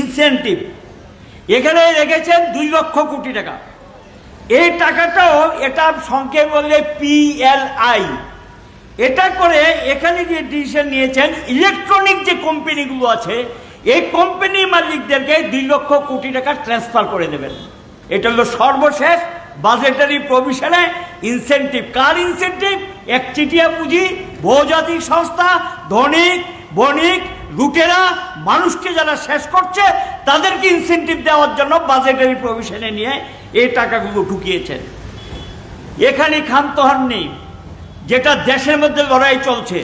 Incentive এখানে রেখেছেন দুই লক্ষ কোটি টাকা। এই টাকাটাও এটা সংক্ষেপ বললে পিএলআই এটা করে এখানে যে ডিসিশন নিয়েছেন ইলেকট্রনিক যে কোম্পানিগুলো আছে, এই কোম্পানির মালিকদেরকে দুই লক্ষ কোটি টাকা ট্রান্সফার করে দেবেন। এটা হলো সর্বশেষ বাজেটারি প্রভিশনে ইনসেন্টিভ কার ইনসেন্টিভ একচিটিয়া পুঁজি, বহুজাতিক সংস্থা, ধনিক, বণিক লুটেরা মানুষকে যারা শেষ করছে, তাদেরকে ইনসেন্টিভ দেওয়ার জন্য বাজেটারি প্রভিশনে নিয়ে এই টাকাগুলো ঢুকিয়েছেন। এখানে ক্ষান্তহার নেই যেটা দেশের মধ্যে লড়াই চলছে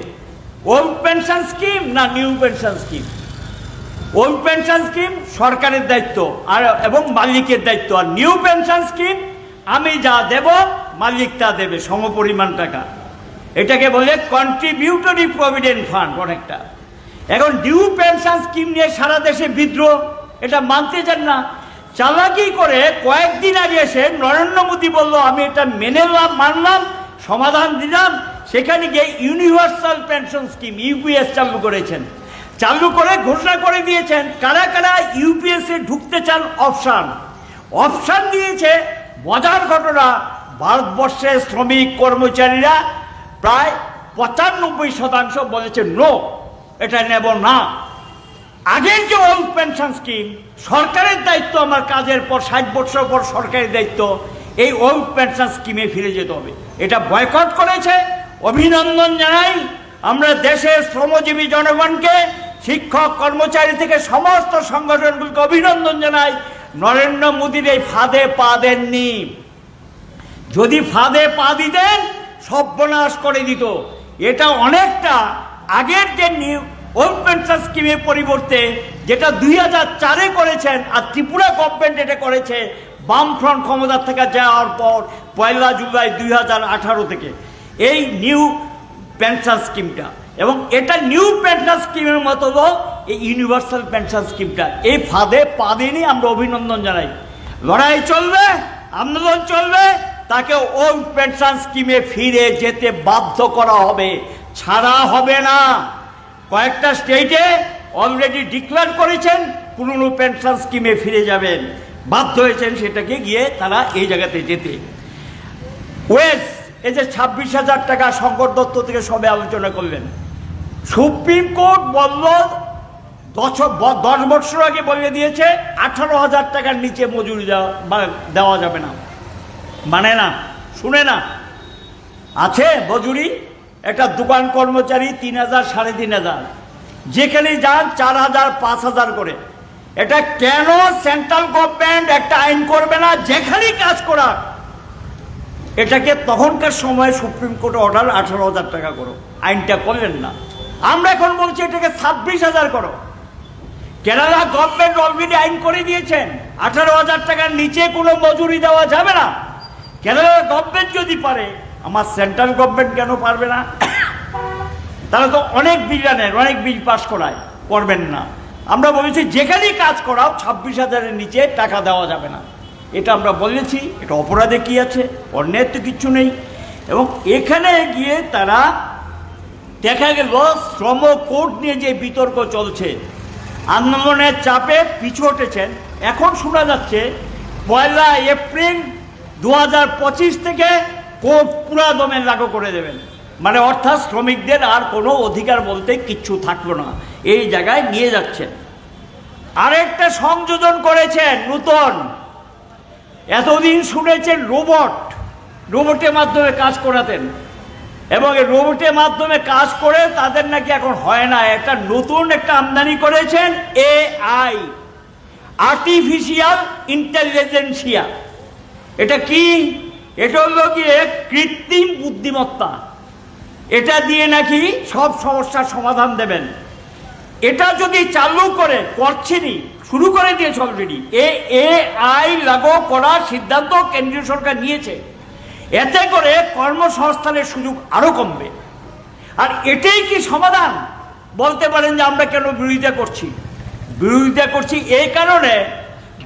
ওল্ড পেনশন স্কিম না new pension scheme old pension scheme সরকারের দায়িত্ব আর, এবং মালিকের দায়িত্ব। আর নিউ পেনশন স্কিম আমি যা দেব, মালিক তা দেবে, সমপরিমাণ টাকা। এটাকে বলে কন্ট্রিবিউটরি প্রভিডেন্ট ফান্ড অনেকটা। এখন ডিউ পেনশন স্কিম নিয়ে সারা দেশে বিদ্রোহ, এটা মানতে চান না। চালাকি করে কয়েকদিন আগে এসে নরেন্দ্র মোদী বলল, আমি এটা মেনে নিলাম মানলাম, সমাধান দিলাম। সেখানে গিয়ে ইউনিভার্সাল পেনশন স্কিম ইউপিএস চালু করেছেন। চালু করে ঘোষণা করে দিয়েছেন, কারা কারা ইউপিএসে ঢুকতে চান অপশান অপশান দিয়েছে মজার ঘটনা, ভারতবর্ষের শ্রমিক কর্মচারীরা প্রায় পঁচানব্বই শতাংশ বলেছে নো এটা নেব না। আগের যে ওল্ড পেনশন স্কিম সরকারের দায়িত্ব আমার কাজের পর ষাট বছর পর সরকারের দায়িত্ব, এই ওল্ড পেনশন স্কিমে ফিরে যেতে হবে। এটা বয়কট করেছে, অভিনন্দন জানাই। আমরা দেশের শ্রমজীবী জনগণকে, শিক্ষক, কর্মচারী থেকে সমস্ত সংগঠনগুলোকে অভিনন্দন জানাই। নরেন্দ্র মোদীর এই ফাঁদে পা দেননি। যদি ফাঁদে পা দিতেন, সর্বনাশ করে দিত। এটা অনেকটা আগের যে নিউ ওল্ড পেনশন স্কিমের পরিবর্তে যেটা দুই হাজার চারে করেছেন আর ত্রিপুরা গভর্নমেন্ট এটা করেছে, বামফ্রন্ট ক্ষমতা থেকে যাওয়ার পর পয়লা জুলাই দুই হাজার আঠারো থেকে এই নিউ পেনশন স্কিমটা এবং এটা নিউ পেনশন স্কিমের মতো এই ইউনিভার্সাল পেনশন স্কিমটা এই ফাঁদে পা দিনই আমরা অভিনন্দন জানাই। লড়াই চলবে, আন্দোলন চলবে তাকে ওল্ড পেনশন স্কিমে ফিরে যেতে বাধ্য করা হবে। ছাড়া হবে না। কয়েকটা স্টেটে অলরেডি ডিক্লেয়ার করেছেন, পুরনো পেনশন স্কিমে ফিরে যাবেন। বাধ্য হয়েছেন সেটাকে গিয়ে তারা এই জায়গাতে যেতে। ওয়েস, এই যে ছাব্বিশ হাজার টাকা শঙ্কর দত্ত থেকে সবে আলোচনা করলেন। সুপ্রিম কোর্ট বলল, দশ দশ বছর আগে বলে দিয়েছে, আঠারো হাজার টাকার নিচে মজুরি দেওয়া যাবে না। মানে না, শুনে না। আছে মজুরি? একটা দোকান কর্মচারী তিন হাজার, সাড়ে তিন হাজার। যেখানে যান, চার হাজার, পাঁচ হাজার করে। এটা কেন সেন্ট্রাল গভর্নমেন্ট একটা আইন করবে না? যেখানেই কাজ করার। এটাকে তখনকার সময় সুপ্রিম কোর্টে অর্ডার আঠারো হাজার টাকা করো। আইনটা করলেন না। আমরা এখন বলছি এটাকে ছাব্বিশ হাজার করো। কেরালা গভর্নমেন্ট অলরেডি আইন করে দিয়েছেন। আঠারো হাজার টাকার নিচে কোনো মজুরি দেওয়া যাবে না। কেরালা গভর্নমেন্ট যদি পারে আমার সেন্ট্রাল গভর্নমেন্ট কেন পারবে না? তারা তো অনেক বিল আনেন, অনেক বিল পাস করায়, করবেন না। আমরা বলেছি, যেখানেই কাজ করাও, ছাব্বিশ হাজারের নিচে টাকা দেওয়া যাবে না। এটা আমরা বলেছি, এটা অপরাধে কি আছে? অন্যের তো কিচ্ছু নেই। এবং এখানে গিয়ে তারা দেখা গেল, শ্রম কোর্ট নিয়ে যে বিতর্ক চলছে, আন্দোলনের চাপে পিছু হটেছেন। এখন শোনা যাচ্ছে, পয়লা এপ্রিল দু হাজার পঁচিশ থেকে পুরা দমে লাগু করে দেবেন। মানে অর্থাৎ শ্রমিকদের আর কোনো অধিকার বলতে কিচ্ছু থাকল না। এই জায়গায় নিয়ে যাচ্ছেন। আরেকটা সংযোজন করেছেন নূতন। এতদিন শুনেছেন রোবট। রোবটের মাধ্যমে কাজ করাতেন। এবং এই রোবটের মাধ্যমে কাজ করে তাদের নাকি এখন হয় না। একটা নতুন একটা আমদানি করেছেন এআই আর্টিফিশিয়াল ইন্টেলিজেন্সিয়া এটা কি? এটা হলো গিয়ে কৃত্রিম বুদ্ধিমত্তা। এটা দিয়ে নাকি সব সমস্যার সমাধান দেবেন। এটা যদি চালু করে করছেনি শুরু করে দিয়েছে অলরেডি এ এ, আই লাগু করার সিদ্ধান্ত কেন্দ্রীয় সরকার নিয়েছে। এতে করে কর্মসংস্থানের সুযোগ আরও কমবে। আর এটাই কি সমাধান? বলতে পারেন যে আমরা কেন বিরোধিতা করছি। বিরোধিতা করছি এই কারণে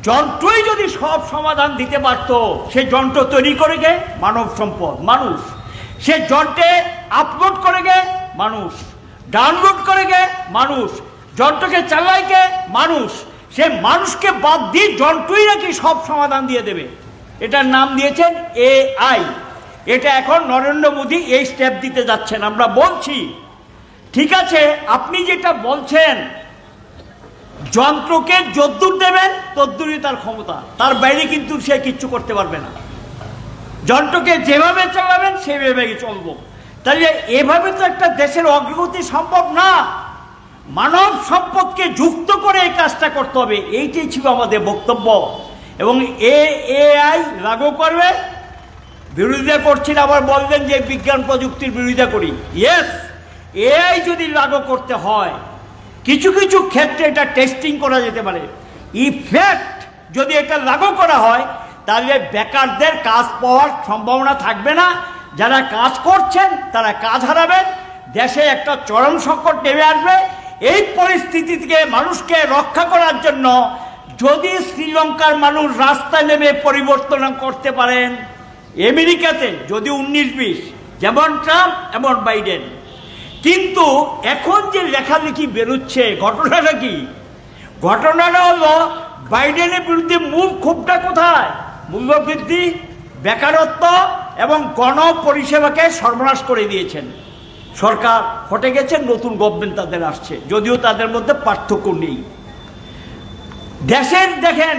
যন্ত্রই যদি সব সমাধান দিতে পারত, সে যন্ত্র তৈরি করে গে, মানব সম্পদ, মানুষ। সে যন্ত্রে আপলোড করে গে, মানুষ। ডাউনলোড করে গে, মানুষ। যন্ত্রকে চালায় গে, মানুষ। সে মানুষকে বাদ দিয়ে যন্ত্রই নাকি সব সমাধান দিয়ে দেবে। এটার নাম দিয়েছেন এআই এটা এখন নরেন্দ্র মোদী এই স্টেপ দিতে যাচ্ছেন। আমরা বলছি, ঠিক আছে, আপনি যেটা বলছেন যন্ত্রকে যদ্দূর দেবেন, তদ্দূরই তার ক্ষমতা। তার বাইরে কিন্তু সে কিচ্ছু করতে পারবে না। যন্ত্রকে যেভাবে চালাবেন, সেভাবে চলবো। তাহলে এভাবে তো একটা দেশের অগ্রগতি সম্ভব না। মানব সম্পদকে যুক্ত করে এই কাজটা করতে হবে। এইটাই ছিল আমাদের বক্তব্য। এবং এ এআই লাগু করবে। বিরোধিতা করছেন, আবার বলবেন যে বিজ্ঞান প্রযুক্তির বিরোধিতা করি। ইয়েস এআই যদি লাগু করতে হয় কিছু কিছু ক্ষেত্রে এটা টেস্টিং করা যেতে পারে। ইফেক্ট যদি এটা লাগু করা হয়, তাহলে বেকারদের কাজ পাওয়ার সম্ভাবনা থাকবে না। যারা কাজ করছেন, তারা কাজ হারাবেন। দেশে একটা চরম সংকট নেমে আসবে। এই পরিস্থিতি থেকে মানুষকে রক্ষা করার জন্য যদি শ্রীলঙ্কার মানুষ রাস্তায় নেমে পরিবর্তন করতে পারেন, আমেরিকাতে যদি উনিশ বিশ, যেমন ট্রাম্প, এমন বাইডেন। কিন্তু এখন যে লেখালেখি বেরোচ্ছে, ঘটনাটা কি? ঘটনাটা হলো, বাইডেনের বিরুদ্ধে মূল ক্ষোভটা কোথায়? মূল্যবৃদ্ধি, বেকারত্ব এবং গণ পরিষেবাকে সর্বনাশ করে দিয়েছেন। সরকার হটে গেছে, নতুন গভর্নমেন্ট তাদের আসছে, যদিও তাদের মধ্যে পার্থক্য নেই। দেশের দেখেন